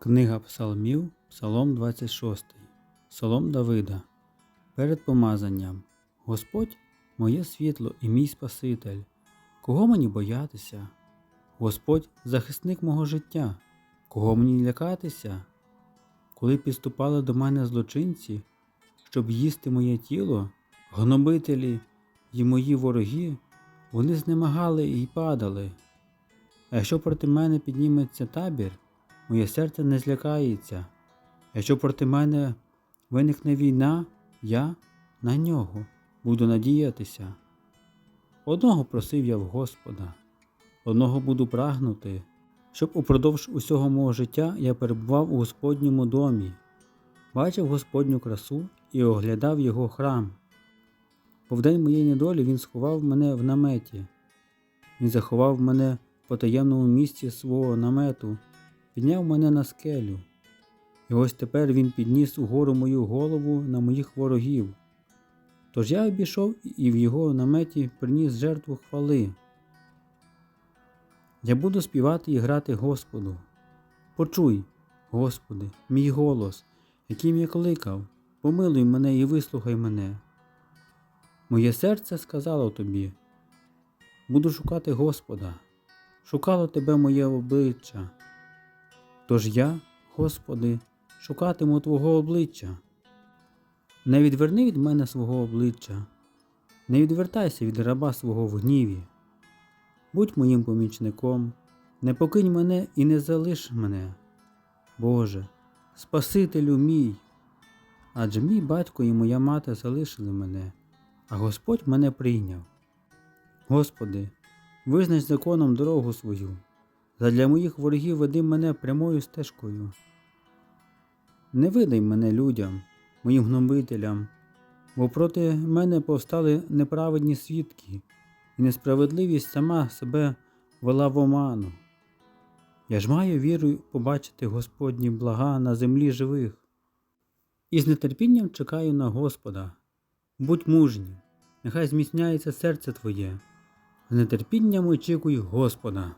Книга Псалмів, Псалом 26, Псалом Давида. Перед помазанням. Господь моє світло і мій Спаситель. Кого мені боятися? Господь захисник мого життя. Кого мені лякатися? Коли підступали до мене злочинці, щоб їсти моє тіло, гнобителі й мої вороги, вони знемагали і падали. А якщо проти мене підніметься табір, моє серце не злякається. Якщо проти мене виникне війна, я на нього буду надіятися. Одного просив я в Господа, одного буду прагнути, щоб упродовж усього мого життя я перебував у Господньому домі, бачив Господню красу і оглядав його храм. Бо в моєї недолі він сховав мене в наметі, він заховав мене в потаємному місці свого намету, підняв мене на скелю. І ось тепер він підніс угору мою голову на моїх ворогів. Тож я обійшов і в його наметі приніс жертву хвали. Я буду співати і грати Господу. Почуй, Господи, мій голос, яким я кликав, помилуй мене і вислухай мене. Моє серце сказало тобі, буду шукати Господа, шукало тебе моє обличчя. Тож я, Господи, шукатиму Твого обличчя. Не відверни від мене свого обличчя, не відвертайся від раба свого в гніві. Будь моїм помічником, не покинь мене і не залиш мене. Боже, Спасителю мій, адже мій батько і моя мати залишили мене, а Господь мене прийняв. Господи, визнач законом дорогу свою, задля моїх ворогів веди мене прямою стежкою. Не видай мене людям, моїм гнобителям, бо проти мене повстали неправедні свідки, і несправедливість сама себе вела в оману. Я ж маю віру побачити Господні блага на землі живих. І з нетерпінням чекаю на Господа. Будь мужнім, нехай зміцняється серце Твоє. З нетерпінням очікуй Господа.